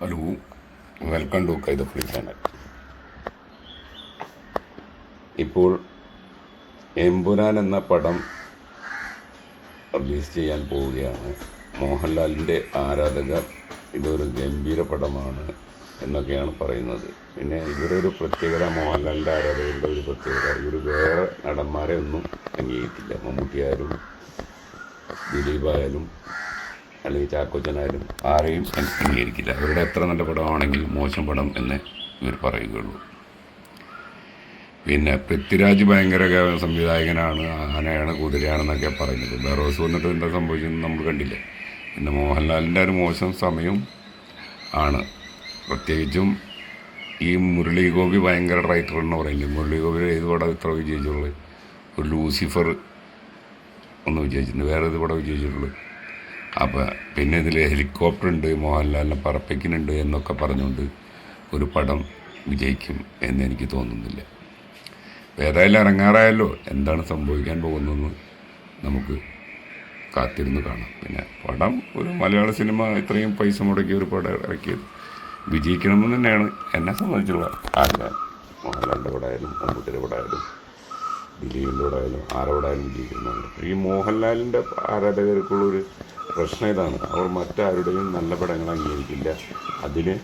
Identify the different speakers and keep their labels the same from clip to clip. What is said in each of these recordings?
Speaker 1: Hello welcome to Kaitha free channel ഇപ്പോൾ എമ്പുരാൻ എന്ന പടം റിലീസ് ചെയ്യാൻ പോവുകയാണ്. മോഹൻലാലിന്റെ ആരാധകർ ഇതൊരു ഗംഭീര പടമാണ് എന്നൊക്കെയാണ് പറയുന്നത്. പിന്നെ ഇവരുടെ ഒരു പ്രത്യേകത മോഹൻലാലിന്റെ ആരാധകരുടെ ഒരു പ്രത്യേകത ഇവർ വേറെ നടന്മാരെ ഒന്നും അംഗീകരിക്കില്ല. മമ്മൂട്ടിയായാലും ദിലീപായാലും അല്ലെങ്കിൽ ചാക്കോച്ചനായാലും ആരെയും അംഗീകരിക്കില്ല. അവരുടെ എത്ര നല്ല പടമാണെങ്കിലും മോശം പടം എന്ന് ഇവർ പറയുകയുള്ളൂ. പിന്നെ പൃഥ്വിരാജ് ഭയങ്കര സംവിധായകനാണ് ആനയാണ് കുതിരയാണെന്നൊക്കെ പറയുന്നത്. ബെറോസ് വന്നിട്ട് എന്താ സംഭവിച്ചതെന്ന് നമ്മൾ കണ്ടില്ലേ. പിന്നെ മോഹൻലാലിന്റെ ഒരു മോശം സമയം ആണ്. പ്രത്യേകിച്ചും ഈ മുരളി ഗോപി ഭയങ്കര റൈറ്റർ എന്ന് പറയുന്നത്. മുരളി ഗോപി ഏത് പടം ഇത്ര വിജയിച്ചുള്ളത് ഒരു ലൂസിഫർ ഒന്ന് വിജയിച്ചിട്ടുണ്ട്. വേറെ ഏത് പടം വിജയിച്ചിട്ടുള്ളൂ? അപ്പോൾ പിന്നെ ഇതിൽ ഹെലികോപ്റ്റർ ഉണ്ട് മോഹൻലാലിനെ പറപ്പിക്കുന്നുണ്ട് എന്നൊക്കെ പറഞ്ഞുകൊണ്ട് ഒരു പടം വിജയിക്കും എന്ന് എനിക്ക് തോന്നുന്നില്ല. ഏതായാലും ഇറങ്ങാറായല്ലോ എന്താണ് സംഭവിക്കാൻ പോകുന്നതെന്ന് നമുക്ക് കാത്തിരുന്ന് കാണാം. പിന്നെ പടം ഒരു മലയാള സിനിമ ഇത്രയും പൈസ മുടക്കി ഒരു പടം ഇറക്കിയത് വിജയിക്കണമെന്ന് തന്നെയാണ് എന്നെ സംബന്ധിച്ചുള്ള ആഗ്രഹം. മോഹൻലാലിന്റെ പടമായാലും മമ്മൂട്ടിയുടെ പടമായാലും ദിലീപിന്റെ കൂടെ ആയാലും ആരോടായാലും വിജയിക്കുന്നുണ്ട് ഈ മോഹൻലാലിന്റെ ആരാധകർക്കുള്ളൊരു പ്രശ്നം ഇതാണ്. അവർ മറ്റാരുടെയും നല്ല പടങ്ങൾ അംഗീകരിക്കില്ല. അതിന്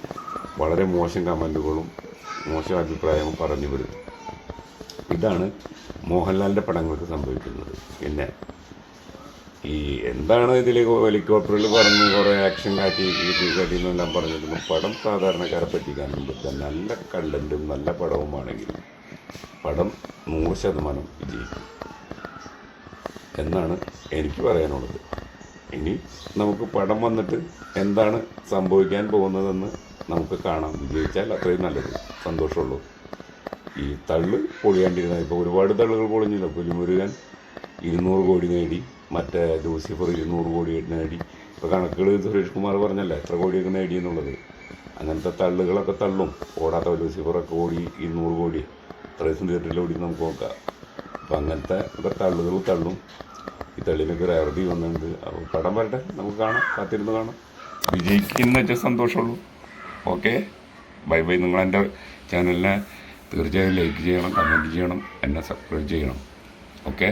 Speaker 1: വളരെ മോശം കമന്റുകളും മോശം അഭിപ്രായവും പറഞ്ഞു വരും. ഇതാണ് മോഹൻലാലിന്റെ പടങ്ങൾക്ക് സംഭവിക്കുന്നത്. പിന്നെ ഈ എന്താണ് ഇതിൽ ഹെലികോപ്റ്ററിൽ പറഞ്ഞ് കുറേ ആക്ഷൻ ഇത് കാട്ടി എന്നെല്ലാം പറഞ്ഞിരുന്നു. പടം സാധാരണക്കാരെ പറ്റിക്കാനും പറ്റില്ല നല്ല കണ്ടന്റും നല്ല പടവുമാണെങ്കിൽ പടം നൂറ് ശതമാനം വിജയിക്കും. എന്നാണ് എനിക്ക് പറയാനുള്ളത്. ഇനി നമുക്ക് പടം വന്നിട്ട് എന്താണ് സംഭവിക്കാൻ പോകുന്നതെന്ന് നമുക്ക് കാണാം. വിജയിച്ചാൽ അത്രയും നല്ലത്. സന്തോഷമുള്ളൂ. ഈ തള്ളു പൊളിയാണ്ടിരുന്ന ഇപ്പോൾ ഒരുപാട് തള്ളുകൾ പൊളിഞ്ഞില്ല. പുലിമുരുകൻ ഇരുന്നൂറ് കോടി നേടി. മറ്റേ ലൂസിഫർ ഇരുന്നൂറ് കോടി നേടി. ഇപ്പോൾ കണക്കുകൾ സുരേഷ് കുമാർ പറഞ്ഞല്ല എത്ര കോടിയൊക്കെ നേടി എന്നുള്ളത്. അങ്ങനത്തെ തള്ളുകളൊക്കെ തള്ളും. ഓടാത്ത ലൂസിഫറൊക്കെ ഓടി ഇരുന്നൂറ് കോടി. ദിവസം തിയേറ്ററിൽ ഓടി നമുക്ക് നോക്കാം. അപ്പം അങ്ങനത്തെ ഒക്കെ തള്ളുകൾ തള്ളും. ഈ തള്ളിനൊക്കെ ഒരു അറുതി വന്നിട്ടുണ്ട്. അപ്പോൾ പടം വരട്ടെ. നമുക്ക് കാണാം. കാത്തിരുന്ന് കാണാം. വിജയിക്കുന്ന വെച്ചാൽ സന്തോഷമുള്ളൂ. ഓക്കെ ബൈ ബൈ നിങ്ങൾ എന്റെ ചാനലിനെ തീർച്ചയായും ലൈക്ക് ചെയ്യണം കമന്റ് ചെയ്യണം എന്നെ സബ്സ്ക്രൈബ് ചെയ്യണം. ഓക്കെ